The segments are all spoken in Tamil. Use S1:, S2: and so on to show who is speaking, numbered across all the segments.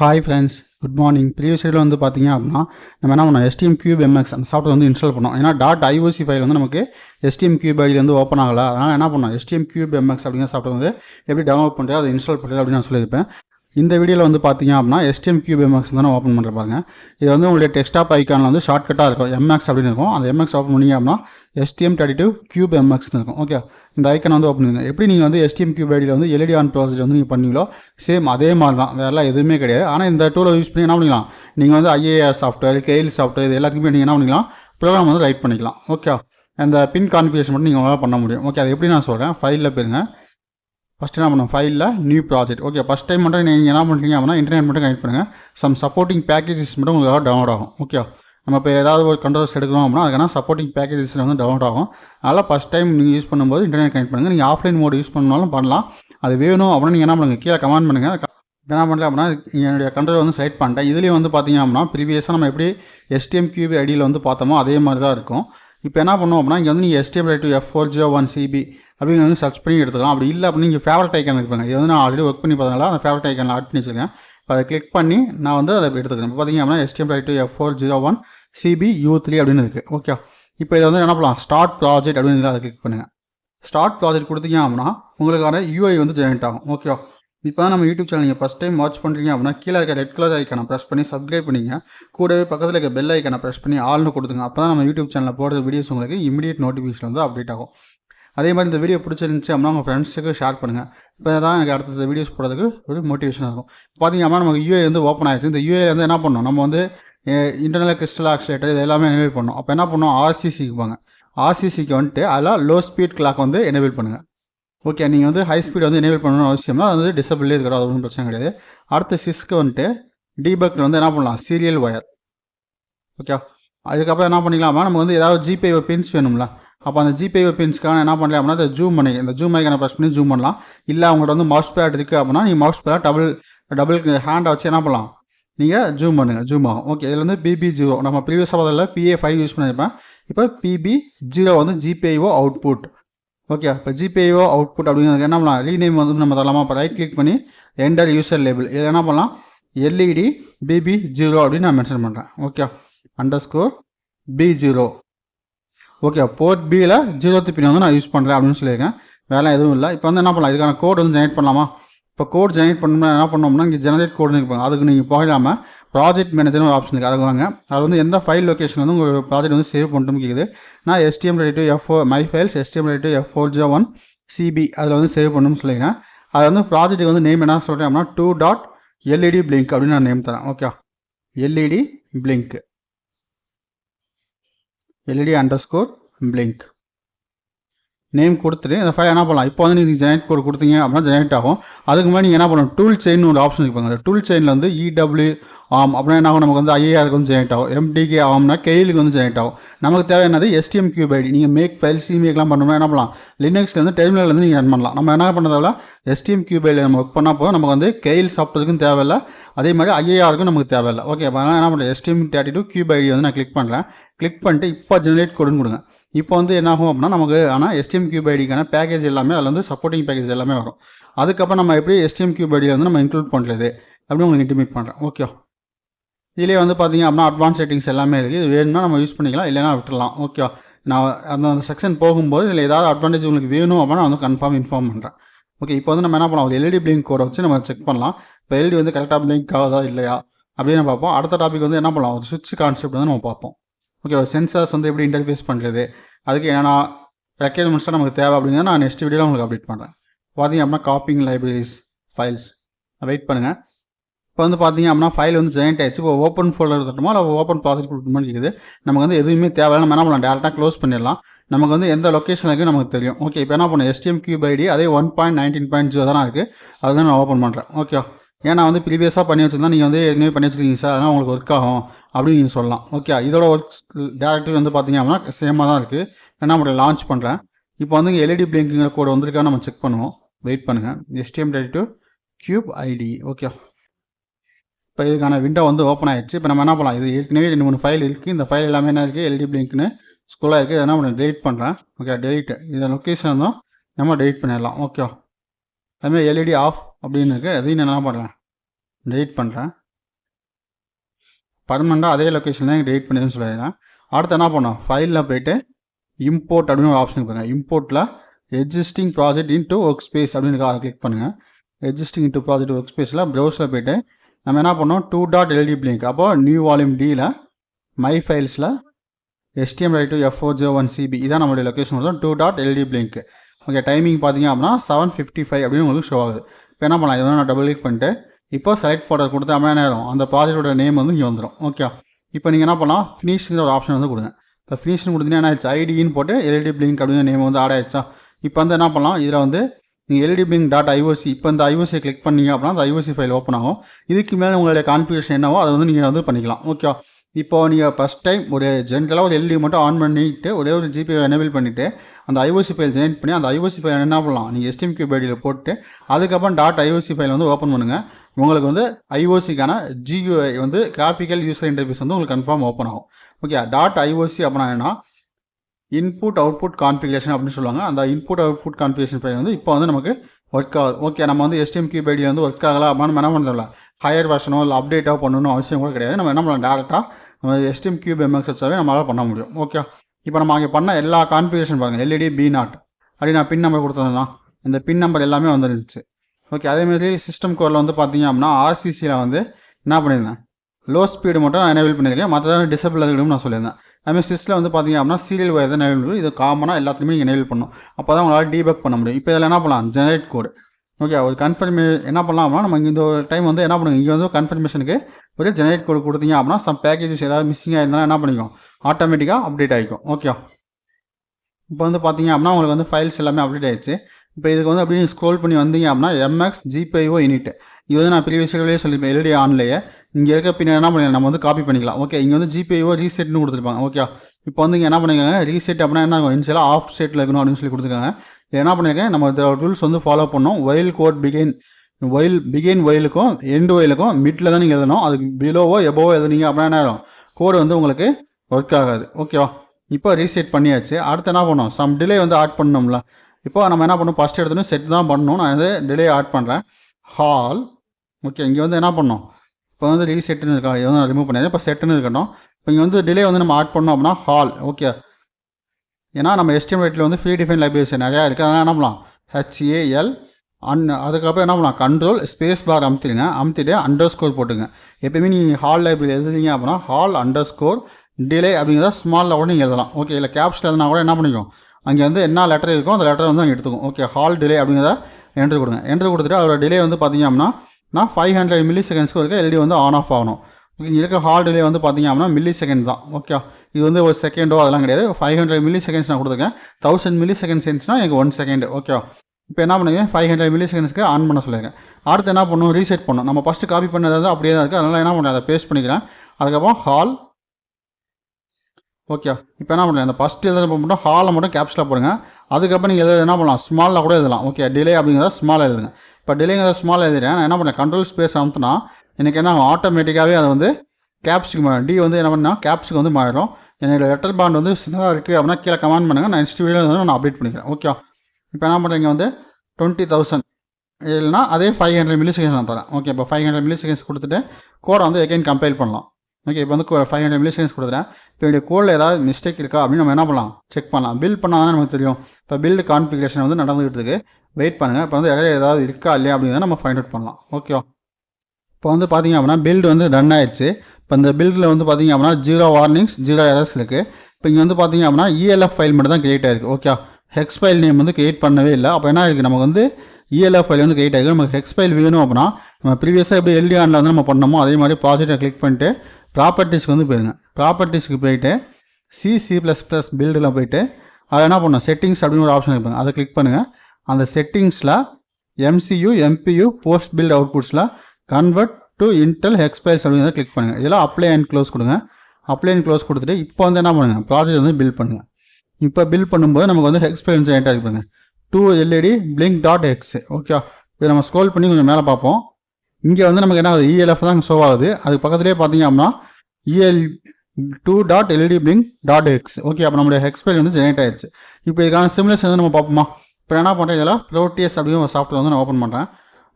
S1: Hi friends good morning previous இயரில் வந்து பார்த்தீங்க அப்படின்னா நம்ம என்ன பண்ணோம்? எஸ்டிஎம் கியூப் எம்எக்ஸ் அந்த சாஃப்ட்வேர் வந்து இன்ஸ்டால் பண்ணோம். ஏன்னா டாட் ஐஓசி ஃபைல் வந்து நமக்கு எஸ்டிஎம் கியூப் ஐடியிலேருந்து ஓப்பன் ஆகலை. அதனால் என்ன பண்ணோம்? எஸ்டிஎம் கியூப் எம்எக்ஸ் அப்படிங்கிற சாஃப்ட்வேர் வந்து எப்படி டவுன்லோட் பண்ணுறது அதை இன்ஸ்டால் பண்ணுறது அப்படின்னு நான் சொல்லியிருப்பேன். இந்த வீடியோவில் வந்து பார்த்தீங்க அப்படின்னா எஸ்டிஎம் கியூப் எம்எக்ஸ் தானே ஓப்பன் பண்ணுற பாருங்க. இது வந்து உங்களுடைய டெஸ்டாப் ஐக்கானில் வந்து ஷார்ட்கட்டாக இருக்கும். எம்எக்ஸ் அப்படின்னு இருக்கும். அந்த எம்எக்ஸ் ஓப்பன் பண்ணீங்க அப்படின்னா எஸ்டிஎம் தேர்ட்டி டூ கியூப் எம்எக்ஸ்னு இருக்கும். ஓகே இந்த ஐக்கன் வந்து ஓப்பன் பண்ணுங்க. எப்படி நீங்கள் வந்து எஸ்டிஎம் கியூப் ஐடியில் வந்து எல்இடி ஆன் ப்ராசஸ் வந்து நீங்கள் பண்ணீங்களோ சேம் அதே மாதிரி தான் வேறெல்லாம் எதுவுமே கிடையாது. ஆனால் இந்த டூலை யூஸ் பண்ணி என்ன பண்ணிக்கலாம்? நீங்கள் வந்து ஐஏஆர் சாஃப்ட்வேர் கேஎல் சாஃப்ட்வேர் இது எல்லாத்துக்குமே நீங்கள் என்ன பண்ணிக்கலாம்? ப்ரோக்ராம் வந்து ரைட் பண்ணிக்கலாம். ஓகே அந்த பின் கான்ஃபிகேஷன் மட்டும் நீங்கள் உங்களால் பண்ண முடியும். ஓகே அது எப்படி நான் சொல்கிறேன் ஃபைலில் போயிருங்க. ஃபஸ்ட் என்ன பண்ணணும்? ஃபைலில் new project okay first time மட்டும் நீங்கள் என்ன பண்ணுறீங்க அப்படின்னா இன்டர்நெட் மட்டும் கனெக்ட் பண்ணுங்கள் சம் சப்போர்ட்டிங் பேக்கேஜஸ் மட்டும் உங்களுக்கு டவுன்லோட் ஆகும். ஓகே நம்ம இப்போ ஏதாவது ஒரு கண்ட்ரோல்ஸ் எடுக்கிறோம் அப்படின்னா அதுக்கான சப்போர்ட்டிங் பேக்கேஜஸ் வந்து டவுன்லோட் ஆகும். அதனால் ஃபஸ்ட் டைம் நீங்கள் யூஸ் பண்ணும்போது இன்டர்நெட் கனெக்ட் பண்ணுங்கள் நீங்கள் ஆஃப்லைன் மோட் யூஸ் பண்ணாலும் பண்ணலாம். அது வேணும் அப்படின்னு நீங்கள் என்ன பண்ணுங்கள் கீழே கமெண்ட் பண்ணுங்கள் என்ன பண்ணல அப்படின்னா என்னுடைய கண்ட்ரோல் வந்து செலக்ட் பண்ணிட்டேன். இதுலேயும் வந்து பார்த்தீங்க அப்படின்னா ப்ரீவியஸாக நம்ம எப்படி எஸ்டிஎம் கியூபி ஐடியில் வந்து பார்த்தோமோ அதே மாதிரி தான் இருக்கும். இப்போ என்ன பண்ணுவோம் அப்படின்னா இங்கே வந்து நீங்கள் STM two F four zero one CB அப்படின்னு வந்து சர்ச் பண்ணி எடுத்துக்கலாம். அப்படி இல்லை அப்படின்னு நீங்கள் ஃபேவரட் ஐக்கன் இருப்பாங்க இது வந்து நான் ஆல்ரெடி ஒர்க் பண்ணி பார்த்தனால அந்த ஃபேவரட் ஐக்கன் ஆட் பண்ணி வச்சுருக்கேன். இப்போ அதை கிளிக் பண்ணி நான் வந்து அதை எடுத்துக்கிறேன். இப்போ பார்த்தீங்க அப்படின்னா STM two F four zero one CB U three அப்படின்னு இருக்குது ஓகே இப்போ இதை வந்து என்ன பண்ணலாம்? ஸ்டார்ட் ப்ராஜெக்ட் அப்படின்னு அதை கிளிக் பண்ணுங்கள் ஸ்டார்ட் ப்ராஜெக்ட் கொடுத்தீங்க அப்படின்னா உங்களுக்கான யூஐ வந்து ஜாயின்ட் ஆகும். ஓகே இப்போ நம்ம யூடியூப் சேனல் நீங்கள் ஃபஸ்ட் டைம் வாட்ச் பண்ணுறீங்க அப்படின்னா கீழே இருக்க ரெட் கலர் ஐக்கான ப்ரெஸ் பண்ணி சப்ஸ்கிரைப் பண்ணிங்க. கூடவே பக்கத்தில் இருக்க பெல் ஐக்கான ப்ரெஸ் பண்ணி ஆள்னு கொடுத்துங்க அப்போ தான் நம்ம யூடியூப் சேனலில் போடுற வீடியோஸ் உங்களுக்கு இமீடியட் நோட்டிஃபிகேஷன் வந்து அப்டேட் ஆகும். அதே மாதிரி இந்த வீடியோ பிடிச்சிருந்துச்சு அப்படின்னா உங்கள் ஃப்ரெண்ட்ஸுக்கு ஷேர் பண்ணுங்கள் இப்போ தான் எனக்கு அடுத்த வீடியோஸ் போடுறதுக்கு ஒரு மோட்டிவேஷனாக இருக்கும். பார்த்தீங்க அப்படின்னா நமக்கு யூஏ வந்து ஓப்பன் ஆயிடுச்சு. இந்த யூஏ வந்து என்ன பண்ணணும்? நம்ம வந்து இன்டர்னல் கிறிஸ்டல் ஆக்சிலேட்டர் இது எல்லாமே எனேபிள் பண்ணோம் அப்போ என்ன பண்ணோம் ஆர்சிசிக்கு போங்க. ஆர்சிசிக்கு வந்துட்டு அதில் லோ ஸ்பீட் கிளாக் வந்து எனேபிள் பண்ணுங்கள் ஓகே நீங்கள் வந்து ஹை ஸ்பீட் வந்து எனேபிள் பண்ணணும்னு அவசியம்னா அது வந்து டிசபிளே இருக்கிற அது ஒன்றும் பிரச்சனை கிடையாது. அடுத்த சிஸ்க்கு வந்துட்டு டிபக்கில் வந்து என்ன பண்ணலாம்? சீரியல் ஒயர் ஓகே அதுக்கப்புறம் என்ன பண்ணிக்கலாமா? நம்ம வந்து ஏதாவது ஜிபே பின்ஸ் வேணும்ல. அப்போ அந்த ஜிபே பின்ஸ்க்கான என்ன பண்ணலாம் அப்படின்னா அந்த ஜூம் பண்ணி இந்த ஜூம் ஐக்கான ப்ரெஸ் பண்ணி ஜூம் பண்ணலாம். இல்லை அவங்கள்ட்ட வந்து மவுஸ் பேட் இருக்குது அப்படின்னா நீங்கள் மவுஸ் பேட் டபுள் டபுள் ஹேண்டை வச்சு என்ன பண்ணலாம்? நீங்கள் ஜூம் பண்ணுங்கள் ஜூம் ஆகும். ஓகே இதில் வந்து பிபி ஜீரோ நம்ம ப்ரீவியஸாக பதில் பிஏ ஃபைவ் யூஸ் பண்ணியிருப்பேன் இப்போ பிபி ஜீரோ வந்து ஜிபேஓ அவுட்புட் ஓகே இப்போ ஜிபேஓ அவுட்புட் அப்படிங்கிறது என்ன பண்ணலாம்? ரீநேம் வந்து நம்ம தரலாமா? இப்போ ரைட் கிளிக் பண்ணி என்டர் யூசர் லேபிள் இதில் என்ன பண்ணலாம்? எல்இடி பிபி ஜீரோ அப்படின்னு நான் மென்ஷன் பண்ணுறேன் okay underscore P zero okay port பியில் ஜீரோ பின் வந்து நான் யூஸ் பண்ணுறேன் அப்படின்னு சொல்லியிருக்கேன். வேலை எதுவும் இல்லை. இப்போ வந்து என்ன பண்ணலாம்? இதுக்கான கோட் வந்து ஜெனரேட் பண்ணலாமா? இப்போ கோட் ஜெனரேட் பண்ணணும் என்ன பண்ணோம்னா இங்கே ஜெனரேட் கோடுன்னு இருப்பாங்க அதுக்கு நீங்கள் போகாமல் ப்ராஜெக்ட் மேனேஜர்னு ஒரு ஆப்ஷன் இருக்குது அதுக்கு வாங்க. அது வந்து எந்த ஃபைல் லொக்கேஷன் வந்து உங்கள் ப்ராஜெக்ட் வந்து சேவ் பண்ணிட்டு கேட்குது நான் STM ready two F O my files STM ready two F four zero one CB அதில் வந்து சேவ் பண்ணணும்னு சொல்லியிருக்கேன். அது வந்து ப்ராஜெக்ட்டுக்கு வந்து நேம் என்ன சொல்கிறேன் அப்படின்னா டூ டாட் எல்இடி பிளிங்க் அப்படின்னு நான் நேம் தரேன். Okay LED blink LED underscore blink name கொடுத்துட்டு இந்த ஃபைல் என்ன பண்ணலாம்? இப்போ வந்து நீங்கள் ஜெனரேட் கோட் கொடுத்தீங்க அப்படின்னா ஜெனரேட் ஆகும். அதுக்கு முன்னாடி நீங்கள் என்ன பண்ணணும்? டூல் செயின் ஒரு ஆப்ஷன் இருப்பாங்க அந்த டூல் செயினில் வந்து இடபிள்யூ ஆம் அப்படின்னா என்ன ஆகும்? நமக்கு வந்து ஐஏஆருக்கு வந்து ஜெனரேட் ஆகும் எம்டிகே ஆகும்னா கெயிலுக்கு வந்து ஜெனரேட் ஆகும் நமக்கு தேவையானது எஸ்டிஎம் கியூப் ஐடி நீங்கள் மேக் ஃபைல் சிமேக்லாம் பண்ணணும்னா என்ன பண்ணலாம்? லினக்ஸில் வந்து டெர்மினல் வந்து நீங்கள் ரன் பண்ணலாம். நம்ம என்ன பண்ணுறதால எஸ்டிஎம் கியூப் ஐடியில் நம்ம ஒர்க் பண்ணால் போதும். நமக்கு வந்து கெயில் சாப்பிட்றதுக்கும் தேவையில்லை. அதே மாதிரி ஐஏஆருக்கும் நமக்கு தேவையில்லை. ஓகே அப்போ என்ன பண்ணுறேன் STM thirty two cube IDE வந்து நான் கிளிக் பண்ணுறேன் கிளிக் பண்ணிட்டு இப்போ ஜெனரேட் கொடுன்னு கொடுங்க. இப்போ வந்து என்ன ஆகும் அப்படின்னா நமக்கு ஆனால் எஸ்டிஎம் கியூப் ஐடிக்கான பேக்கேஜ் எல்லாமே அதில் வந்து சப்போர்ட்டிங் பேக்கேஜ் எல்லாமே வரும். அதுக்கப்புறம் நம்ம எப்படி எஸ்டிஎம் கியூப் ஐடியில் வந்து நம்ம இன்க்ளூட் பண்ணுறது? அப்படின்னு உங்களுக்கு இன்டிமேட் பண்ணுறேன் ஓகே இதிலே வந்து பார்த்திங்க அப்படின்னா அட்வான்ஸ் செட்டிங்ஸ் எல்லாமே இருக்குது இது வேணும்னா நம்ம யூஸ் பண்ணிக்கலாம் இல்லைனா விட்டுடலாம் ஓகே நான் அந்த அந்த செக்ஷன் போகும்போது இதில் ஏதாவது அட்வான்டேஜ் உங்களுக்கு வேணும் அப்படின்னா நான் வந்து கன்ஃபார்ம் இன்ஃபார்ம் பண்ணுறேன் ஓகே இப்போ வந்து நம்ம என்ன பண்ணலாம்? எல்இடி பிளிங்க் கோடை வச்சு நம்ம செக் பண்ணலாம். இப்போ எல்இடி வந்து கரெக்டாக பிளிங்க் ஆகுதா இல்லையா? அப்படின்னு பார்ப்போம். அடுத்த டாபிக் வந்து என்ன பண்ணலாம்? ஒரு சுவிட்ச் கான்செப்ட் வந்து நம்ம பார்ப்போம். ஓகே ஒரு சென்சார்ஸ் வந்து எப்படி இன்டர்ஃபேஸ் பண்ணுறது அதுக்கு என்னென்ன ரெக்யர்மெண்ட்ஸ்லாம் நமக்கு தேவை அப்படிங்கிறத நான் நெக்ஸ்ட் வீடியோவில் உங்களுக்கு அப்டேட் பண்ணுறேன் பார்த்தீங்க அப்படின்னா காப்பிங் லைப்ரரிஸ் ஃபைல்ஸ் வெயிட் பண்ணுங்கள் இப்போ வந்து பார்த்தீங்க அப்படின்னா ஃபைல் வந்து ஜாயிண்ட் ஆயிடுச்சு. இப்போ ஓப்பன் ஃபோல்டர் தட்டுமா இல்லை ஓப்பன் ப்ராசஸ் கொடுக்கணுமான்னு கேட்குது நமக்கு வந்து எதுவுமே தேவையில்லை. நம்ம என்ன பண்ணலாம்? டேரெக்டாக க்ளோஸ் பண்ணிடலாம். நமக்கு வந்து எந்த லொக்கேஷன் இருக்குது நமக்கு தெரியும். ஓகே இப்போ என்ன பண்ணணும்? எஸ்டிஎம் கியூப் ஐடி அதே one point nineteen point zero தான் இருக்குது அதுதான் நான் ஓப்பன் பண்ணுறேன் ஓகே ஏன்னா வந்து ப்ரீவியஸாக பண்ணி வச்சிருந்தா நீங்கள் வந்து ஏற்கனவே பண்ணி வச்சிருக்கீங்க சார் அதனால் உங்களுக்கு ஒர்க் ஆகும் அப்படின்னு நீங்கள் சொல்லலாம். ஓகே இதோட ஒர்க் டேரக்டரி வந்து பார்த்தீங்க அப்படின்னா சேமாக தான் இருக்குது என்ன பண்ணுறேன் லான்ச் பண்ணுறேன் இப்போ வந்து எல்இடி பிளிங்கிங் கோடு வந்திருக்கா நம்ம செக் பண்ணுவோம். வெயிட் பண்ணுங்கள் எஸ்டிஎம் டேட்டு கியூப் ஐடி ஓகே இப்போ இதுக்கான விண்டோ வந்து ஓப்பன் ஆயிடுச்சு. இப்போ நம்ம என்ன பண்ணலாம்? இது ஏற்கனவே ரெண்டு மூணு ஃபைல் இருக்குது இந்த ஃபைல் எல்லாமே என்ன இருக்குது எல்இடி பிளிங்க்னு ஸ்கூலாக இருக்குது இதை என்ன பண்ண டெலிட் பண்ணுறேன் ஓகே டெலிட் இந்த லொக்கேஷன் தான் நம்ம டெலிட் பண்ணிடலாம். ஓகே அதுமாதிரி எல்இடி ஆஃப் அப்படின்னு இருக்குது அதையும் நான் என்ன பண்ணுறேன் டெலிட் பண்ணுறேன் பர்மனெண்ட்டாக அதே லொக்கேஷன் தான் டெலிட் பண்ணிடுன்னு சொல்லிடுறேன் அடுத்து என்ன பண்ணோம்? ஃபைலில் போய்ட்டு இம்போர்ட் அப்படின்னு ஒரு ஆப்ஷன் பாருங்கள் இம்போர்ட்டில் existing project into work space அப்படின்னு அதை கிளிக் பண்ணுங்கள் எக்ஸிஸ்டிங் இன்ட்டு ப்ராஜெக்ட் ஒர்க் ஸ்பேஸில் ப்ரௌஸில் போய்ட்டு நம்ம என்ன பண்ணோம்? டூ டாட் எல்டி பிளிங்க் அப்போ நியூ வால்யூம் டியில் my ஃபைல்ஸில் STM right F O zero one CB இதான் நம்மளுடைய லொக்கேஷன் வரும் two dot LD blink okay timing பார்த்தீங்க அப்படின்னா செவன் ஃபிஃப்டி ஃபைவ் அப்படின்னு உங்களுக்கு ஷோ ஆகுது. இப்போ என்ன பண்ணலாம்? இதை நான் டபுள் கிளிக் பண்ணிட்டு இப்போ செலக்ட் ஃபோட்டோ கொடுத்து அப்படியே நேரம் அந்த ப்ராஜெக்டோட நேம் வந்து இங்கே வந்துடும் ஓகே இப்போ நீங்கள் என்ன பண்ணலாம்? ஃபினிஷ்ங்கிற ஒரு ஆப்ஷன் வந்து கொடுங்க. இப்போ ஃபினிஷ்னு கொடுத்தீங்கன்னா என்ன ஆயிடுச்சு? ஐடின்னு போட்டு எல்டி பிளிங்க் அப்படின்னு நேம் வந்து ஆட் ஆயிடுச்சா? இப்போ வந்து என்ன பண்ணலாம்? இதில் வந்து நீங்கள் எல்டி பிங் டாட் ஐஓசி இப்போ இந்த ஐஓசியை கிளிக் பண்ணீங்க அப்படின்னா அந்த ஐஓசி ஃபைல் ஓப்பன் ஆகும். இதுக்கு மேலே உங்களுடைய கான்ஃபிகேஷன் என்னவோ அதை வந்து நீங்கள் வந்து பண்ணிக்கலாம். ஓகே இப்போ நீங்கள் ஃபஸ்ட் டைம் ஒரு ஜென்ரலாக ஒரு எல்டி மட்டும் ஆன் பண்ணிட்டு ஒரே ஒரு ஜிபி எனேபிள் பண்ணிவிட்டு அந்த ஐஓசி ஃபைல் ஜெயின் பண்ணி அந்த ஐஓசி ஃபைல் என்ன பண்ணலாம்? நீங்கள் எஸ்டிஎம் கியூபைடியில் போட்டு அதுக்கப்புறம் டாட் ஐஓசி ஃபைல் வந்து ஓப்பன் பண்ணுங்கள் உங்களுக்கு வந்து ஐஓசிக்கான ஜியூஐ வந்து கிராஃபிக்கல் யூசர் இன்டர்ஃபேஸ் வந்து உங்களுக்கு கன்ஃபார்ம் ஓப்பன் ஆகும். ஓகே டாட் ஐஓசி அப்படின்னா என்ன இன்புட் அவுட்புட் கான்ஃபிகரேஷன் அப்படின்னு சொல்லுவாங்க. அந்த இன்புட் அவுட்புட் கான்ஃபிகரேஷன் ஃபைல் வந்து இப்போ வந்து நமக்கு ஒர்க் ஆகுது ஓகே நம்ம வந்து எஸ்டிஎம் கியூபைடி வந்து ஒர்க் ஆகலாம் அப்படின்னு நம்ம என்ன பண்ணுறதில்ல ஹையர் வெர்ஷனோ இல்லை அப்டேட்டாக பண்ணணும் அவசியம் கூட கிடையாது. நம்ம என்ன பண்ணலாம்? டேரெக்டாக நம்ம எஸ்டிஎம் கியூப் எம்எக்ஸ் வச்சாவே நம்மளால் பண்ண முடியும். ஓகே இப்போ நம்ம அங்கே பண்ண எல்லா கான்ஃபிகரேஷன் பாருங்கள் எல்இடி பி நாட் அப்படி நான் பின் நம்பர் கொடுத்ததுனா இந்த பின் நம்பர் எல்லாமே வந்துருந்துச்சு ஓகே அதேமாதிரி சிஸ்டம் கோரில் வந்து பார்த்தீங்க அப்படின்னா ஆர்சிசியில் வந்து என்ன பண்ணியிருந்தேன்? லோ ஸ்பீடு மட்டும் நான் எனேபிள் பண்ணியிருக்கேன். மற்றதான் டிசபிள் அதுக்கிடும் நான் சொல்லியிருந்தேன். அதுமாதிரி சிஸ்டில் வந்து பார்த்தீங்க அப்படின்னா சீரியல் வயர் தான் எனேபிள் இது காமனாக எல்லாத்துலேயுமே நீங்கள் எனேபிள் பண்ணணும். அப்போ தான் உங்களால் டீபக் பண்ண முடியும். இப்போ இதில் என்ன பண்ணலாம்? ஜெனரேட் கோடு ஓகே ஒரு கன்ஃபர்மே என்ன பண்ணலாம் அப்படின்னா நம்ம இந்த ஒரு டைம் வந்து என்ன பண்ணுங்க? இங்கே வந்து கன்ஃபர்மேஷனுக்கு ஒரு ஜெனரேட் கோடு கொடுத்தீங்க அப்படின்னா சம் பேக்கேஜஸ் ஏதாவது மிஸ்ஸிங் ஆயிருந்தாலும் என்ன பண்ணிக்கும் ஆட்டோமேட்டிக்காக அப்டேட் ஆகிக்கும். ஓகே இப்போ வந்து பார்த்தீங்க அப்படின்னா உங்களுக்கு வந்து ஃபைல்ஸ் எல்லாமே அப்டேட் ஆயிடுச்சு. இப்போ இதுக்கு வந்து அப்படியே ஸ்க்ரோல் பண்ணி வந்தீங்க அப்படின்னா எம்எக்ஸ் ஜிபிஐஓ யூனிட் இது வந்து நான் ப்ரீவியஸ் வீடியோலேயே சொல்லியிருப்பேன். எல்இடி ஆன்லையே இங்கே இருக்க பின்ன என்ன பண்ணலாம் நம்ம வந்து காப்பி பண்ணிக்கலாம். ஓகே இங்கே வந்து ஜிபிஐஓ ரீசெட்னு கொடுத்துருப்பாங்க. ஓகே இப்போ வந்து இங்கே என்ன பண்ணிக்கோங்க ரீசெட் அப்படின்னா என்ன இன்சியலாக ஆஃப் ஸ்டேட்டில் இருக்கணும் அப்படின்னு சொல்லி கொடுத்துருக்காங்க. என்ன பண்ணியிருக்கேன் நம்ம ரூல்ஸ் வந்து ஃபாலோ பண்ணோம் while code begin while begin ஒயிலுக்கும் end ஒயிலுக்கும் மிட்டில் தான் நீங்கள் எழுதணும். அதுக்கு பிலோவோ எபோவோ எழுதுனீங்க அப்படின்னா என்ன ஆகும் கோடு வந்து உங்களுக்கு ஒர்க் ஆகாது. ஓகேவா இப்போ ரீசெட் பண்ணியாச்சு. அடுத்து என்ன பண்ணோம் சம் டிலே வந்து ஆட் பண்ணோம்ல இப்போ நம்ம என்ன பண்ணணும்? ஃபஸ்ட் எடுத்தோன்னே செட் தான் பண்ணணும். நான் வந்து டிலே ஆட் பண்ணுறேன் ஹால் ஓகே இங்கே வந்து என்ன பண்ணோம் இப்போ வந்து ரீசெட்டுன்னு இருக்கா? இது வந்து ரிமூவ் பண்ணியாச்சு இப்போ செட்டுன்னு இருக்கட்டும். இப்போ இங்கே வந்து டிலே வந்து நம்ம ஆட் பண்ணோம் அப்படின்னா ஹால் ஓகே ஏன்னா நம்ம எஸ்டிமேட்டில் வந்து ஃப்ரீ டிஃபைன் லைப்ரரிஸ் நிறையா இருக்குது அதனால் என்ன பண்ணலாம்? ஹெச்ஏஎல் அன் அதுக்கப்புறம் என்ன பண்ணலாம்? கண்ட்ரோல் ஸ்பேஸ் பார் அமுத்திடுங்க. அமுத்திட்டு அண்டர் ஸ்கோர் போட்டுங்க. எப்பயுமே நீங்கள் ஹால் லைப்ரரி எழுதுறீங்க அப்படின்னா ஹால் அண்டர் ஸ்கோர் டிலே அப்படிங்கிறத ஸ்மாலில் கூட நீங்கள் எழுதலாம். ஓகே இல்லை கேப்ஷன் எழுதினா கூட என்ன பண்ணிக்கும்? அங்கே வந்து என்ன லெட்டர் இருக்கோ அந்த லெட்டர் வந்து அங்கே எடுத்துக்கும். ஓகே ஹால் டிலே அப்படிங்கிறத என்ட்ரு கொடுங்க. என்ட்ரு கொடுத்துட்டு அதோட டிலே வந்து பார்த்தீங்க அப்படின்னா நான் ஃபைவ் ஹண்ட்ரட் மில்லி செகண்ட்ஸ்க்கு இருக்க எல்இடி வந்து ஆன் ஆஃப் ஆகணும். இங்கே இருக்க ஹால் டிலே வந்து பார்த்தீங்க அப்படின்னா மில்லி செகண்ட் தான் ஓகே இது வந்து ஒரு செகண்டோ அதெல்லாம் கிடையாது. ஃபைவ் ஹண்ட்ரட் மில்லி செகண்ட்ஸ் நான் கொடுத்துருக்கேன். தௌசண்ட் மில்லி செகண்ட்ஸ் இருந்துச்சுன்னா எனக்கு ஒன் செகண்ட் ஓகே இப்போ என்ன பண்ணுங்க ஃபைவ் ஹண்ட்ரட் மில்லி செகண்ட்ஸ்க்கு ஆன் பண்ண சொல்லியிருக்கேன் அடுத்து என்ன பண்ணணும்? ரீசெட் பண்ணணும். நம்ம ஃபஸ்ட்டு காப்பி பண்ணது அப்படியே தான் இருக்குது அதனால் என்ன பண்ணுறேன் அதை பேஸ்ட் பண்ணிக்கிறேன். அதுக்கப்புறம் ஹால் ஓகே இப்போ என்ன பண்ணுறேன் அந்த ஃபஸ்ட்டு எழுத மட்டும் ஹாலை மட்டும் கேப்ஸில் போடுங்க. அதுக்கப்புறம் நீங்கள் எதாவது என்ன பண்ணலாம்? ஸ்மாலில் கூட எழுதலாம். ஓகே டிலே அப்படிங்கிறத ஸ்மால் எழுதுங்க. இப்போ டிலேங்கிறத ஸ்மால் எழுதிட்டேன் நான் என்ன பண்ணேன்? கண்ட்ரோல் ஸ்பேஸ் அமுத்துனா எனக்கு என்ன ஆட்டோமேட்டிக்காகவே அதை வந்து கேப்ஸுக்கு மாறும் டி வந்து என்ன பண்ணால் கேப்ஸுக்கு வந்து மாறிடும். எனக்கு லெட்டர் பாண்ட் வந்து சின்னதாக இருக்குது அப்படின்னா கீழே கமெண்ட் பண்ணுங்கள் நான் நெக்ஸ்ட் வீடியோ வந்து நான் அப்டேட் பண்ணிக்கிறேன். ஓகே இப்போ என்ன பண்ணுறீங்க வந்து டுவெண்ட்டி தௌசண்ட் இல்லைனா அதே ஃபைவ் ஹண்ட்ரட் மில்லி செகண்ட்ஸ் நான் தரேன். ஓகே இப்போ ஃபைவ் ஹண்ட்ரட் மில்லி செகண்ட்ஸ் கொடுத்துட்டு கோடை வந்து எகைன் கம்பைல் பண்ணலாம். ஓகே இப்போ வந்து ஃபைவ் ஹண்ட்ரட் மில்லி செகண்ட்ஸ் கொடுத்துறேன் இப்போ என்னுடைய கோடில் ஏதாவது மிஸ்டேக் இருக்கா அப்படின்னு நம்ம என்ன பண்ணலாம்? செக் பண்ணலாம். பில் பண்ணால் தான் நமக்கு தெரியும். இப்போ பில்டு கான்ஃபிகரேஷன் வந்து நடந்துகிட்டு இருக்கு வெயிட் பண்ணுங்கள் இப்போ வந்து எதாவது ஏதாவது இருக்கா இல்லையா அப்படின்னு நம்ம ஃபைண்ட் அவுட் பண்ணலாம். ஓகேவா இப்போ வந்து பார்த்தீங்க அப்படின்னா பில்டு வந்து ரன் ஆயிடுச்சு. இப்போ இந்த பில்டில் வந்து பார்த்தீங்க அப்படின்னா ஜீரோ வார்னிங்ஸ் ஜீரோ எரர்ஸ் இருக்குது இப்போ இங்கே வந்து பார்த்தீங்க அப்படின்னா இஎல்எஃப் ஃபைல் மட்டும் தான் கிரியேட் ஆயிருக்கு ஓகே ஹெக்ஸ் ஃபைல் நேம் வந்து கிரியேட் பண்ணவே இல்லை. அப்போ என்ன இருக்குது நமக்கு வந்து இஎல்எஃப் ஃபைல் வந்து கிரியேட் ஆகிருக்கு நமக்கு ஹெக்ஸ் ஃபைல் வேணும் அப்படின்னா நம்ம ப்ரீவியஸாக எப்படி எல்டிஆனில் வந்து நம்ம பண்ணோமோ அதே மாதிரி ப்ராஜெக்டை கிளிக் பண்ணிட்டு ப்ராப்பர்ட்டிஸ்க்கு வந்து போயிருங்க. ப்ராப்பர்ட்டிஸ்க்கு போயிட்டு சி சி ப்ளஸ் ப்ளஸ் பில்டில் போயிட்டு அதை என்ன பண்ணணும்? செட்டிங்ஸ் அப்படின்னு ஒரு ஆப்ஷன் இருப்பாங்க அதை கிளிக் பண்ணுங்கள் அந்த செட்டிங்ஸில் MCU MPU post build அவுட்புட்ஸில் convert to Intel hex files அப்படிங்கிறத கிளிக் பண்ணுங்கள் இதெல்லாம் அப்ளை அண்ட் க்ளோஸ் கொடுங்க. அப்ளை அண்ட் க்ளோஸ் கொடுத்துட்டு இப்போ வந்து என்ன பண்ணுங்கள் ப்ராஜெக்ட் வந்து பில் பண்ணுங்கள் இப்போ பில் பண்ணும்போது நமக்கு வந்து ஹெக்ஸ்பைல் ஜெயிண்ட் பண்ணுங்கள் two LED blink dot X okay இதை நம்ம ஸ்க்ரோல் பண்ணி கொஞ்சம் மேலே பார்ப்போம். இங்கே வந்து நமக்கு என்ன ஆகுது? இஎல்எஃப் தான் ஷோ ஆகுது. அதுக்கு பக்கத்துலேயே பார்த்தீங்க அப்படின்னா EL two dot LED blink dot X okay அப்போ நம்மளுடைய ஹெக்ஸ்பைல் வந்து ஜெனரேட் ஆயிடுச்சு இப்போ இதுக்கான சிமுலேஷன் வந்து நம்ம பார்ப்போமா? இப்போ என்ன பண்ணுறேன் இதில் ப்ரோட்டியஸ் அப்படின்னு ஒரு சாஃப்ட்வேர் வந்து நான் ஓப்பன் பண்ணுறேன்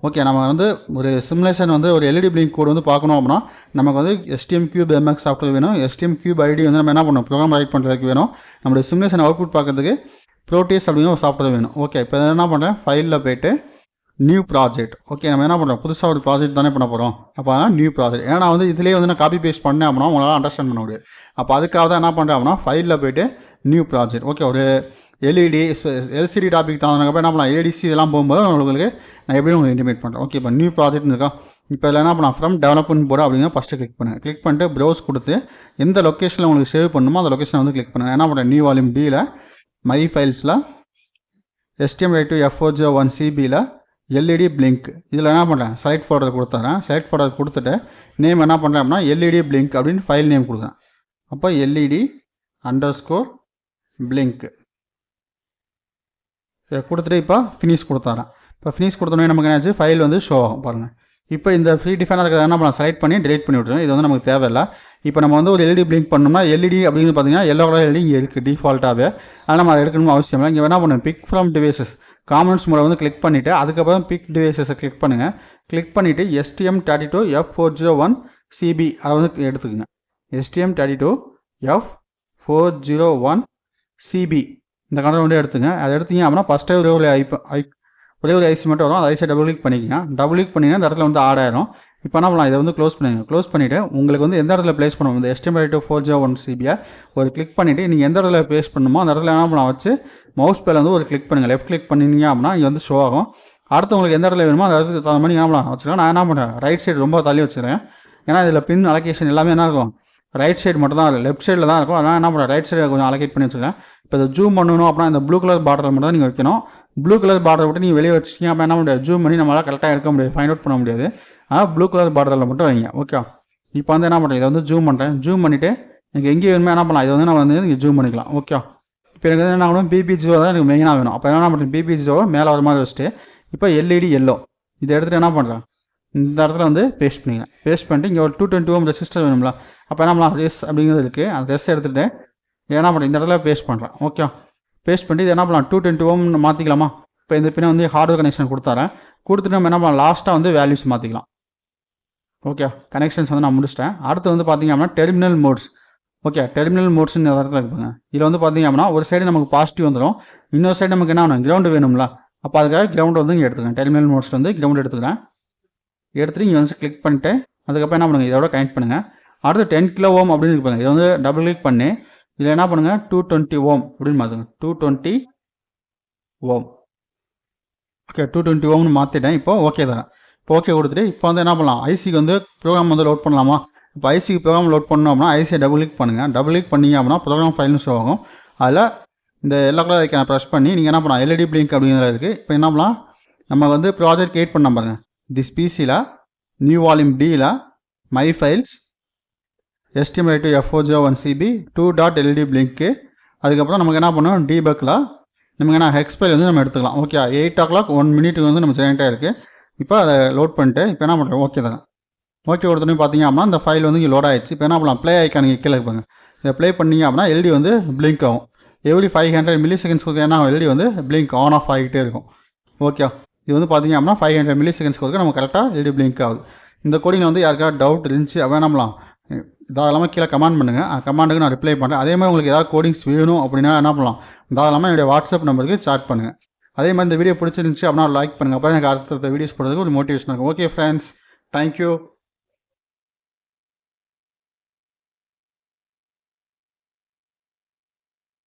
S1: ஓகே நம்ம வந்து ஒரு சிமுலேஷன் வந்து ஒரு எல்இடி பிளிங்க் கோடு வந்து பார்க்கணும் அப்படின்னா நமக்கு வந்து எஸ்டிஎம் கியூப் எம்எக்ஸ் சாஃப்ட்வேர் வேணும். எஸ்டிஎம் கியூப் ஐடி வந்து நம்ம என்ன பண்ணணும்? ப்ரோக்ராம் ரைட் பண்ணுறதுக்கு வேணும். நம்மளுடைய சிமுலேஷன் அவுட்புட் பார்க்கறதுக்கு ப்ரோட்டியஸ் அப்படிங்கிற ஒரு சாஃப்ட்வேர் வேணும். ஓகே இப்போ என்ன பண்ணுறேன் ஃபைலில் போயிட்டு நியூ ப்ராஜெக்ட் ஓகே நம்ம என்ன பண்ணுறோம் புதுசாக ஒரு ப்ராஜெக்ட் தானே பண்ண போகிறோம் அப்போ அதான் நியூ ப்ராஜெக்ட் ஏன்னா வந்து இதிலேயே வந்து நான் காப்பி பேஸ்ட் பண்ணேன் அப்படின்னா உங்களால் அண்டர்ஸ்டாண்ட் பண்ண முடியாது. அப்போ அதுக்காக தான் என்ன பண்ணுறேன் அப்படின்னா ஃபைலில் போய்ட்டு நியூ ப்ராஜெக்ட் ஓகே ஒரு எல்இடி எல்சிடி டாபிக் தகுந்தப்போ என்ன பண்ணலாம்? ஏடிசி இதெல்லாம் போகும்போது உங்களுக்கு நான் எப்படி உங்களுக்கு இன்டிமேட் பண்ணுறேன் ஓகே இப்போ நியூ ப்ராஜெக்ட் இருக்கா? இப்போ இதில் என்ன பண்ணலாம்? ஃப்ரம் டெவலப்மெண்ட் போர்டு அப்படிங்கிற ஃபஸ்ட்டு கிளிக் பண்ணுங்கள் கிளிக் பண்ணிட்டு ப்ரௌஸ் கொடுத்து எந்த லொக்கேஷனில் உங்களுக்கு சேவ் பண்ணணுமோ அந்த லொக்கேஷனை வந்து கிளிக் பண்ணுங்கள் என்ன பண்ணுறேன் நியூ வால்யூம் டியில் my ஃபைல்ஸில் STM right two F O zero one சிபியில் LED blink இதில் என்ன பண்ணுறேன் செலக்ட் ஃபோல்டர் கொடுத்துறேன். செலக்ட் ஃபோல்டர் கொடுத்துட்டு நேம் என்ன பண்ணுறேன் அப்படின்னா எல்இடி பிளிங்க் அப்படின்னு ஃபைல் நேம் கொடுக்குறேன். அப்போ எல்இடி அண்டர் ஸ்கோர் பிளிங்க் கொடுத்துட்டு இப்போ ஃபினிஷ் கொடுத்தாரேன் இப்போ ஃபினிஷ் கொடுத்தோன்னே நமக்கு என்னாச்சு? ஃபைல் வந்து ஷோ ஆகும். பாருங்கள் இப்போ இந்த ஃப்ரீ டிஃபைனாக இருக்கிறத என்ன பண்ணலாம்? செலக்ட் பண்ணி delete பண்ணி விட்ருங்க இது வந்து நமக்கு தேவையில்லை. இப்போ நம்ம வந்து ஒரு எல்இடி பிளிங்க் பண்ணோம்னா எல்இடி அப்படிங்கிறது பார்த்தீங்கன்னா எல்லோ கலர் எல்இடி இங்கே இருக்குது டிஃபால்ட்டாகவே அதனால் நம்ம அதை எடுக்கணும்னு அவசியம் இல்லை. இங்கே என்ன பண்ணுவேன் பிக் ஃப்ரம் டிவைசஸ் காமன்ஸ் முறை வந்து கிளிக் பண்ணிவிட்டு அதுக்கப்புறம் பிக் டிவைசஸை கிளிக் பண்ணுங்கள் கிளிக் பண்ணிவிட்டு STM thirty two F four zero one CB அதை வந்து எடுத்துக்கோங்க. STM thirty two F four zero one CB இந்த கணக்கு வந்து எடுத்துங்க அதை எடுத்தீங்க அப்படின்னா ஃபஸ்ட்டே ஒரே ஒரு ஐ ஐ ஒரே ஒரு ஐசி மட்டும் வரும். அதை ஐசியை டபுள் கிளிக் பண்ணிக்கங்க. டபுள் கிளிக் பண்ணிங்கன்னா இந்த இடத்துல வந்து ஆட் ஆயிரும். இப்போ என்ன பண்ணலாம்? இதை வந்து க்ளோஸ் பண்ணிடுங்க க்ளோஸ் பண்ணிவிட்டு உங்களுக்கு வந்து எந்த இடத்துல ப்ளேஸ் பண்ணணும்? இந்த எஸ்டிமேட் ஃபோர் ஜீரோ ஒன் சிபியை ஒரு கிளிக் பண்ணிவிட்டு நீங்கள் எந்த இடத்துல ப்ளேஸ் பண்ணணுமோ அந்த இடத்துல என்ன பண்ணலாம்? வச்சு மவுஸ் பேல வந்து ஒரு கிளிக் பண்ணுங்கள் லெஃப்ட் கிளிக் பண்ணிங்க அப்படின்னா இங்கே வந்து ஷோ ஆகும். அடுத்து உங்களுக்கு எந்த இடத்துல வேணுமோ அந்த இடத்துக்கு தகுந்த மாதிரி என்ன பண்ணலாம்? வச்சுக்கலாம் நான் என்ன பண்ணுறேன் ரைட் சைடு ரொம்ப தள்ளி வச்சுருக்கேன் ஏன்னா இதில் பின் அலகேஷன் எல்லாமே என்ன இருக்கும்? ரைட் சைடு மட்டும் தான் இருக்கும். லெஃப்ட் சைடில் தான் இருக்கும். அதனால் என்ன பண்ணுறேன் ரைட் சைடு கொஞ்சம் அலகேட் பண்ணி வச்சுருக்கேன் இப்போ இதை ஜூம் பண்ணணும் அப்படின்னா இந்த ப்ளூ கலர் பார்டர் மட்டும் தான் நீங்கள் வைக்கணும். ப்ளூ கலர் பார்டர் விட்டு நீங்கள் வெளியே வச்சிட்டீங்க அப்போ என்ன முடியாது ஜூம் பண்ணி நம்மளால் கரெக்டாக எடுக்க முடியாது. ஃபைண்ட் அவுட் பண்ண முடியாது. ஆனால் ப்ளூ கலர் பார்டரில் மட்டும் வைங்க. ஓகே இப்போ வந்து என்ன பண்ணுறேன் இதை வந்து ஜூம் பண்ணுறேன் ஜூம் பண்ணிவிட்டு எனக்கு எங்கே வேணுமோ என்ன பண்ணலாம்? இதை வந்து நான் வந்து நீங்கள் ஜூம் பண்ணிக்கலாம். ஓகே இப்போ எனக்கு வந்து என்ன ஆகணும் பிபி தான் எனக்கு மெயினாக வேணும். அப்போ என்ன பண்ணுறேன் பிபிஜிஓவை மேலே வர மாதிரி வச்சுட்டு இப்போ எல்இடி எல்லோ இதை எடுத்துகிட்டு என்ன பண்ணுறேன் இந்த இடத்துல வந்து பேஸ்ட் பண்ணிக்கலாம் பேஸ்ட் பண்ணிட்டு இங்கே ஒரு டூ டுவெண்ட்டி ஓம் ரெசிஸ்டர் வேணும்ல. அப்போ என்ன பண்ணலாம்? ரெஸ் அப்படிங்கிறது இருக்குது அந்த ரெஸ் எடுத்துகிட்டு என்ன பண்ணுறேன் இந்த இடத்துல பேஸ்ட் பண்ணுறேன் ஓகே பேஸ்ட் பண்ணிட்டு இது என்ன பண்ணலாம்? டூ டுவெண்ட்டி ஓம் மாற்றிக்கலாமா இப்போ இந்த பின்ன வந்து ஹார்ட்வேர் கனெக்ஷன் கொடுத்தாரேன் கொடுத்துட்டு நம்ம என்ன பண்ணலாம்? லாஸ்ட்டாக வந்து வேல்யூஸ் மாற்றிக்கலாம் ஓகே கனெக்ஷன்ஸ் வந்து நான் முடிச்சிட்டேன். அடுத்து வந்து பார்த்தீங்க அப்படின்னா டெர்மினல் மோட்ஸ் ஓகே டெர்மினல் மோட்ஸ்னு இடத்துல இருக்குங்க இதில் வந்து பார்த்தீங்க அப்படின்னா ஒரு சைடு நமக்கு பாசிட்டிவ் வந்துடும் இன்னொரு சைடு நமக்கு என்ன வேணும் கிரவுண்டு வேணும்ல. அப்போ அதுக்காக கிரவுண்டு வந்து இங்கே எடுத்துக்கேன் டெர்மினல் மோட்ஸ் வந்து கிரவுண்ட் எடுத்துக்கிறேன். எடுத்துகிட்டு இங்கே வந்து கிளிக் பண்ணிட்டு அதுக்கப்புறம் என்ன பண்ணுங்கள் இதோட கனெக்ட் பண்ணுங்கள் அடுத்து டென் கிலோ ஓம் அப்படின்னு இருப்பாங்க இதை வந்து டபுள் கிளிக் பண்ணி. இதில் என்ன பண்ணுங்கள் டூ டுவெண்ட்டி ஓம் அப்படின்னு மாற்றுங்க two twenty ohm okay two twenty ஓம்னு மாற்றிட்டேன் இப்போ ஓகே தரேன். இப்போ ஓகே கொடுத்துட்டு இப்போ வந்து என்ன பண்ணலாம்? ஐசிக்கு வந்து ப்ரோக்ராம் வந்து லோட் பண்ணலாமா? இப்போ ஐசிக்கு ப்ரோக்ராம் லோட் பண்ணோம் அப்படின்னா ஐசியை டபுள் கிளிக் பண்ணுங்கள் டபுள் கிளிக் பண்ணீங்க அப்படின்னா ப்ரோக்ராம் ஃபைல்னு சொல்லுவாங்க ஆகும். அதில் இந்த எல்லா கலர் ஐக்கான ப்ரெஸ் பண்ணி நீங்கள் என்ன பண்ணலாம்? எல்இடி பிளிங்க் அப்படிங்கிறது இருக்குது இப்போ என்ன பண்ணலாம்? நம்ம வந்து ப்ராஜெக்ட் கிரியேட் பண்ண பாருங்கள் திஸ் பிசியில் நியூ வால்யூம் டியில் my files STM two F O zero one CB two dot LED blink அதுக்கப்புறம் நமக்கு என்ன பண்ணணும்? டிபக்கில் நமக்கு என்ன? ஹெக்ஸ்பைல் வந்து நம்ம எடுத்துக்கலாம். Okay eight o'clock one மினிட்டுக்கு வந்து நம்ம ஜெயின்ட்டாக இருக்குது இப்போ அதை லோட் பண்ணிட்டு இப்போ என்ன பண்ணுறேன் ஓகே தான். ஓகே ஒருத்தனையும் பார்த்தீங்க அப்படின்னா இந்த ஃபைல் வந்து இங்கே லோட் ஆயிடுச்சு. இப்போ என்ன பண்ணலாம்? ப்ளே ஐக்கான் இங்கே கீழே இருப்பாங்க இதை ப்ளே பண்ணிங்க அப்படின்னா எல்டி வந்து பிளிங்க் ஆகும். Every five hundred milli seconds என்ன எல்டி வந்து பிளிங்க் ஆன் ஆஃப் ஆகிட்டே இருக்கும். ஓகே இது வந்து பார்த்தீங்க அப்படின்னா ஃபைவ் ஹண்ட்ரட் மில்லி செகண்ட்ஸ் கொடுக்க நம்ம கரெக்டாக எல்டி பிளிங்க் ஆகுது. இந்த கோடிங்கில் வந்து யாருக்காவது டவுட் இருந்துச்சு அப்போ என்ன பண்ணலாம்? தாராளமாக கீழே கமெண்ட் பண்ணுங்கள் அந்த கமெண்ட்டுக்கு நான் ரிப்ளை பண்ணுறேன் அதே மாதிரி உங்களுக்கு ஏதாவது கோடிங்ஸ் வேணும் அப்படின்னா என்ன பண்ணலாம்? தாராளமாக என்னுடைய வாட்ஸ்அப் நம்பருக்கு சாட் பண்ணுங்கள் அதே மாதிரி இந்த வீடியோ பிடிச்சிருந்துச்சு அப்படின்னா லைக் பண்ணுங்கள் அப்போ எனக்கு அடுத்த வீடியோஸ் போடுறதுக்கு ஒரு மோட்டிவேஷன் இருக்கும் ஓகே ஃப்ரெண்ட்ஸ் தேங்க்யூ